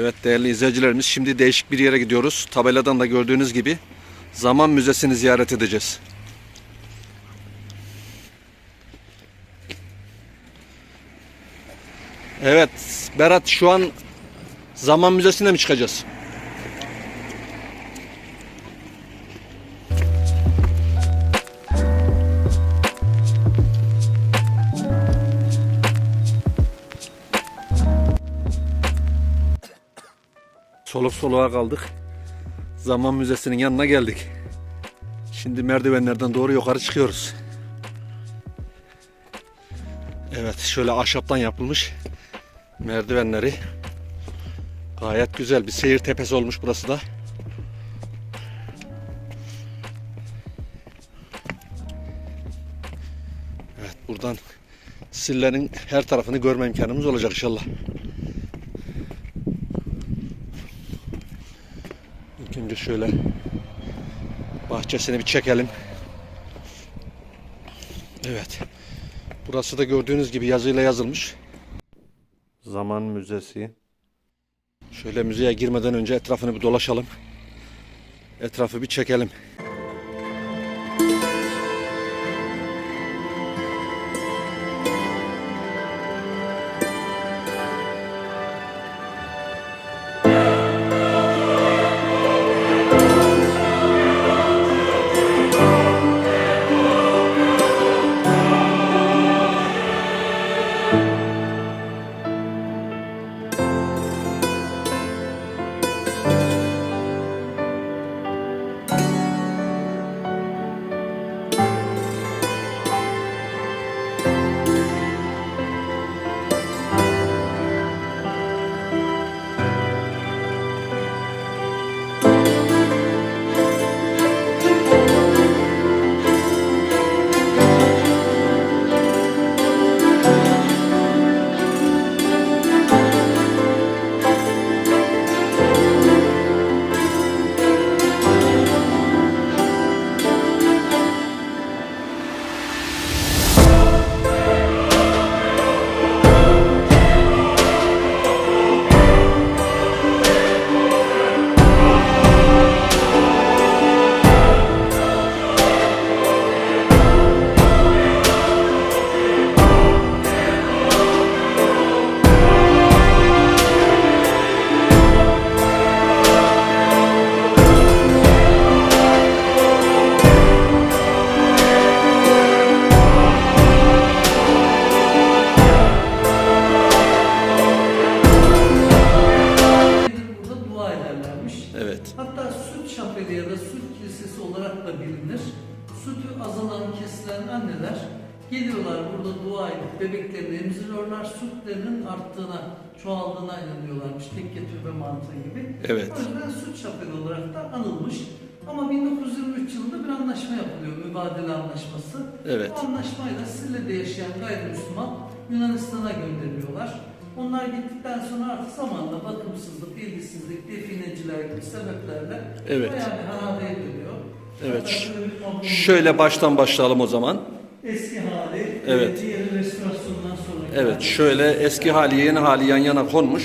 Evet değerli izleyicilerimiz şimdi değişik bir yere gidiyoruz. Tabeladan da gördüğünüz gibi Zaman Müzesi'ni ziyaret edeceğiz. Evet Berat şu an Zaman Müzesi'ne mi çıkacağız? Soluk soluğa kaldık. Zaman Müzesi'nin yanına geldik. Şimdi merdivenlerden doğru yukarı çıkıyoruz. Evet şöyle ahşaptan yapılmış merdivenleri. Gayet güzel bir seyir tepesi olmuş burası da. Evet buradan Sillerin her tarafını görme imkanımız olacak inşallah. İlk önce şöyle bahçesini bir çekelim. Evet. Burası da gördüğünüz gibi yazıyla yazılmış. Zaman Müzesi. Şöyle müzeye girmeden önce etrafını bir dolaşalım. Etrafı bir çekelim. Anneler geliyorlar burada dua edip bebeklerini emziriyorlar. Sütlerinin arttığına, çoğaldığına inanıyorlarmış. Tekke türbe mantığı gibi. Evet. O yüzden süt şapeli olarak da anılmış. Ama 1923 yılında bir anlaşma yapılıyor, mübadele anlaşması. Evet. Bu anlaşmayla Sille'de yaşayan gayrimüslim Yunanistan'a gönderiliyorlar. Onlar gittikten sonra artık zamanla bakımsızlık, bilgisizlik, defineciler gibi sebeplerle Evet. bayağı bir harabeye dönüyor. Evet. Şöyle baştan başlayalım o zaman. eski hali, Evet. diğeri restorasyondan sonra. Evet şöyle eski hali yeni hali yan yana konmuş.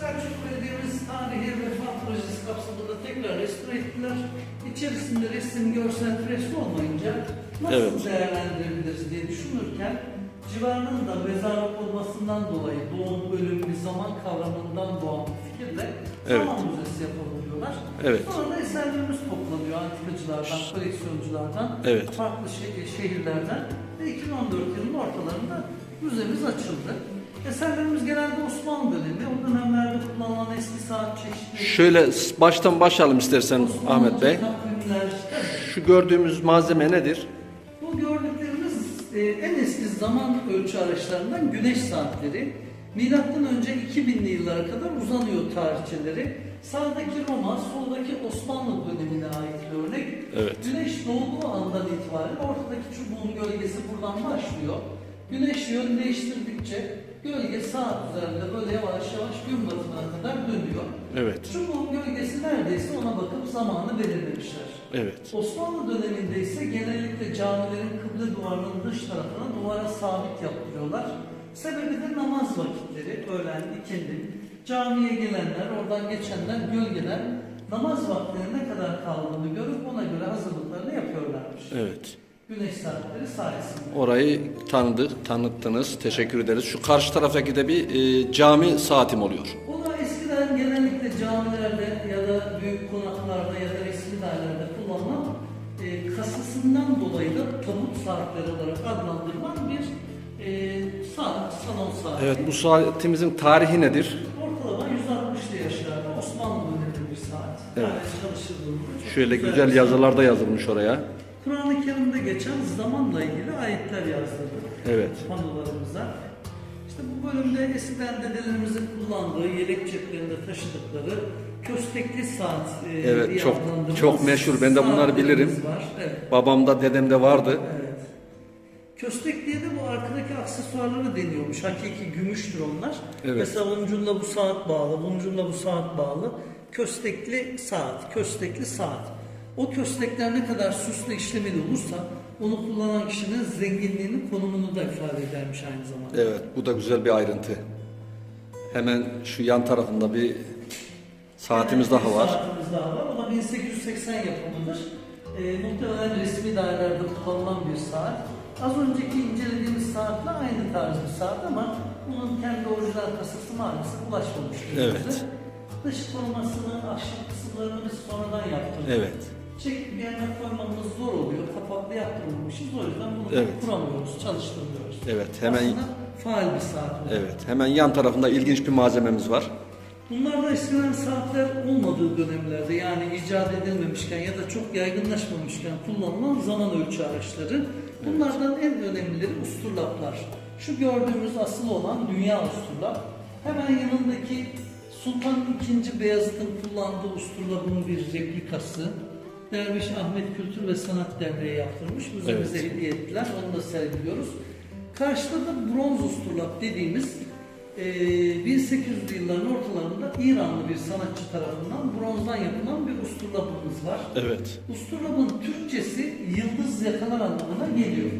Selçuk Belediye'miz tarihi refah projesi kapsamında tekrar restore ettiler. İçerisinde resim, görsel, fresko olmayınca nasıl Evet. değerlendirebiliriz diye düşünürken civarının da mezarlık olmasından dolayı doğum, ölüm, bir zaman kavramından doğan bir fikirle Evet. zaman müzesi yapalım diyorlar. Evet. Sonra da eserlerimiz toplanıyor antikacılardan, koleksiyonculardan, Evet. farklı şe- şehirlerden ve 2014 yılının ortalarında müzemiz açıldı. Eserlerimiz genelde Osmanlı dönemi, o dönemlerde kullanılan eski saat çeşitleri, Şöyle baştan başlayalım istersen Osmanlı Ahmet Bey. Şu gördüğümüz malzeme nedir? Bu gördüklerimiz e, en eski zaman ölçü araçlarından güneş saatleri. Milattan önce 2000'li yıllara kadar uzanıyor tarihçeleri. Sağdaki Roma, soldaki Osmanlı dönemine ait bir örnek. Evet. Güneş doğduğu andan itibaren ortadaki çubuğun gölgesi buradan başlıyor. Güneş yön değiştirdikçe gölge saat üzerinde böyle yavaş yavaş gün batımına kadar dönüyor. Evet. Çubuğun gölgesi neredeyse ona bakıp zamanı belirlemişler. Evet. Osmanlı döneminde ise genellikle camilerin kıble duvarının dış tarafına duvara sabit yaptırıyorlar. Sebebi de namaz vakitleri, öğlen, ikindi. Camiye gelenler, oradan geçenler, gölgeler namaz vaktinin ne kadar kaldığını görüp ona göre hazırlıklarını yapıyorlarmış. Evet. Güneş saatleri sayesinde. Orayı tanıdık, tanıttınız. Teşekkür ederiz. Şu karşı taraftaki de bir e, cami saatim oluyor. Camilerde ya da büyük konaklarda ya da resmi dairelerde kullanılan e, kasasından dolayı da tabut saatleri olarak adlandırılan bir e, saat, salon saati. Evet, bu saatimizin tarihi nedir? Ortalama 160'lı yaşlarda Osmanlı dönemi bir saat. Evet. Çok Şöyle güzel saat. yazılarda yazılmış oraya. Kur'an-ı Kerim'de geçen zamanla ilgili ayetler yazdırdık. Evet. Panolarımıza. İşte bu bölümde eskiden dedelerimizin kullandığı, yelek ceplerinde taşıdıkları köstekli saat e, Evet, diye çok- adlandırılan çok meşhur. Ben de bunları saatlerimiz bilirim. Var. Evet. Babamda, dedemde vardı. evet. Köstek diye de bu arkadaki aksesuarları deniyormuş. Hakiki gümüştür onlar. Evet. Mesela bunculla bu saat bağlı, bunculla bu saat bağlı. Köstekli saat, köstekli saat. O köstekler ne kadar süslü işlemeli olursa onu kullanan kişinin zenginliğinin konumunu da ifade edermiş aynı zamanda. Evet, bu da güzel bir ayrıntı. Hemen şu yan tarafında bir saatimiz Evet, daha var. Saatimiz daha var. O da 1880 yapımıdır. Ee, muhtemelen resmi dairelerde kullanılan bir saat. Az önceki incelediğimiz saatle aynı tarz bir saat ama bunun kendi orijinal kasası maalesef ulaşmamış. Evet. Dış korumasını, ahşap kısımlarını biz sonradan yaptırdık. Evet. Çekip bir yerine koymamız zor oluyor. Kapaklı yaptırmamışız. O yüzden bunu Evet. kuramıyoruz, çalıştırmıyoruz. Evet, hemen Aslında faal bir saat. bu. evet, hemen yan tarafında ilginç bir malzememiz var. Bunlar da eskiden saatler olmadığı dönemlerde yani icat edilmemişken ya da çok yaygınlaşmamışken kullanılan zaman ölçü araçları. Bunlardan en önemlileri usturlaplar. Şu gördüğümüz asıl olan dünya usturlap. Hemen yanındaki Sultan II. Beyazıt'ın kullandığı usturlabın bir replikası. Derviş Ahmet Kültür ve Sanat Derneği yaptırmış. Bize Evet. hediye ettiler. Onu da sergiliyoruz. Karşıda da bronz usturlap dediğimiz ee, 1800'lü yılların ortalarında İranlı bir sanatçı tarafından bronzdan yapılan bir usturlabımız var. Evet. Usturlabın Türkçesi yıldız yakalar anlamına geliyor.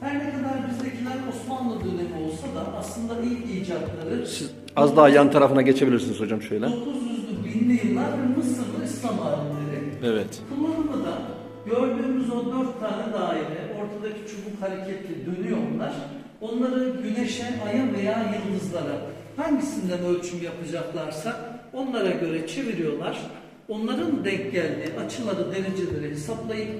Her ne kadar bizdekiler Osmanlı dönemi olsa da aslında ilk icatları Siz az daha yan tarafına geçebilirsiniz hocam şöyle. 900'lü binli yıllar ve Mısırlı İslam alimleri. Evet. Kullanımı da gördüğümüz o dört tane daire, ortadaki çubuk hareketli dönüyor onlar. Onları güneşe, aya veya yıldızlara hangisinden ölçüm yapacaklarsa onlara göre çeviriyorlar. Onların denk geldiği açıları, dereceleri hesaplayıp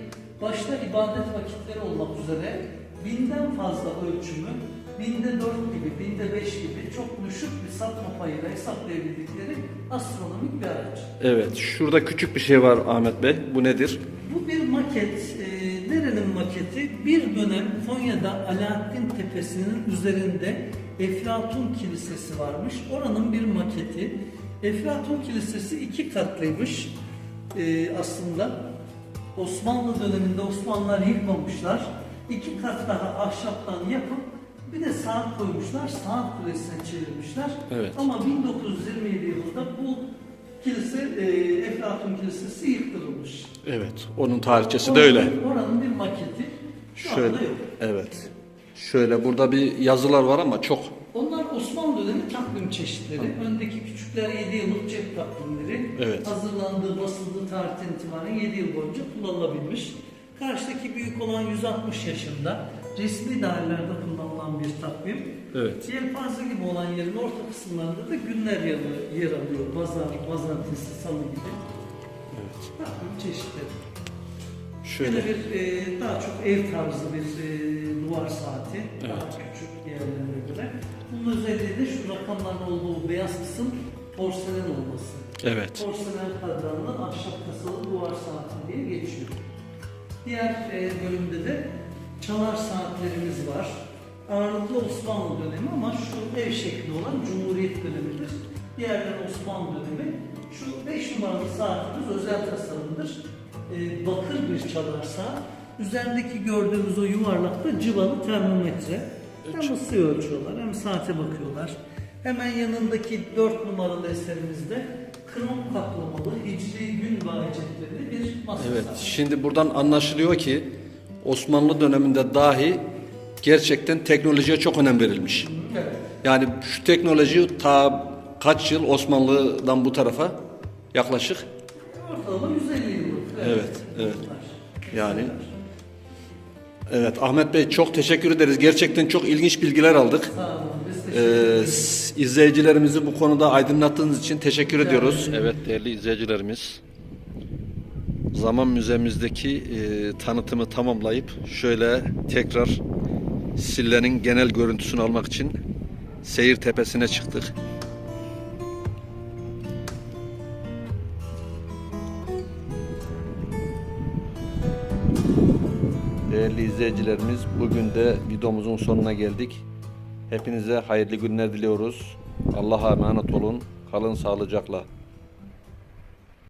başta ibadet vakitleri olmak üzere binden fazla ölçümü binde dört gibi, binde beş gibi çok düşük bir sapma payıyla hesaplayabildikleri astronomik bir araç. Evet. Şurada küçük bir şey var Ahmet Bey. Bu nedir? Bu bir maket. E, nerenin maketi? Bir dönem Konya'da Alaaddin Tepesi'nin üzerinde Eflatun Kilisesi varmış. Oranın bir maketi. Eflatun Kilisesi iki katlıymış e, aslında. Osmanlı döneminde Osmanlılar yıkmamışlar. İki kat daha ahşaptan yapıp bir de saat koymuşlar. Saat kulesine çevirmişler. Evet. Ama 1927 yılında bu kilise, e, Eflatun Kilisesi yıktırılmış. Evet. Onun tarihçesi de öyle. Oranın, oranın bir maketi şu Şöyle. anda yok. Evet. Şöyle burada bir yazılar var ama çok. Onlar Osmanlı dönemi takvim çeşitleri. Öndeki küçükler 7 yıllık cep takvimleri. Evet. Hazırlandığı, basıldığı tarihten itibaren 7 yıl boyunca kullanılabilmiş. Karşıdaki büyük olan 160 yaşında resmi dairelerde kullanılan bir takvim. Evet. Yelpaze gibi olan yerin orta kısımlarında da günler yer, yer alıyor. Pazar, pazartesi, salı gibi. Evet. Takvim çeşitleri. Şöyle. Şöyle bir e, daha çok ev tarzı bir e, duvar saati. Daha Evet. küçük diğerlerine göre. Bunun özelliği de şu rakamların olduğu beyaz kısım porselen olması. Evet. Porselen kadranlı ahşap kasalı duvar saati diye geçiyor. Diğer e, bölümde de çalar saatlerimiz var. Ağırlıklı Osmanlı dönemi ama şu ev şekli olan Cumhuriyet dönemidir. Diğerleri Osmanlı dönemi. Şu 5 numaralı saatimiz özel tasarımdır. E, bakır bir çalar saat. Üzerindeki gördüğümüz o yuvarlakta cıvalı termometre. Hem ısıyı ölçüyorlar hem saate bakıyorlar. Hemen yanındaki 4 numaralı eserimizde krom kaplamalı hicri gün ve ayetleri Masa Evet, sandalye. şimdi buradan anlaşılıyor ki Osmanlı döneminde dahi gerçekten teknolojiye çok önem verilmiş. Evet. Yani şu teknoloji ta kaç yıl Osmanlı'dan bu tarafa yaklaşık? Ortalama 150 yıllık. Evet, evet. Yani Evet Ahmet Bey çok teşekkür ederiz. Gerçekten çok ilginç bilgiler aldık. Sağ olun. Biz Ee, izleyicilerimizi bu konuda aydınlattığınız için teşekkür ediyoruz. Evet değerli izleyicilerimiz. Zaman müzemizdeki e, tanıtımı tamamlayıp şöyle tekrar Sille'nin genel görüntüsünü almak için seyir tepesine çıktık. Değerli izleyicilerimiz bugün de videomuzun sonuna geldik. Hepinize hayırlı günler diliyoruz. Allah'a emanet olun. Kalın sağlıcakla.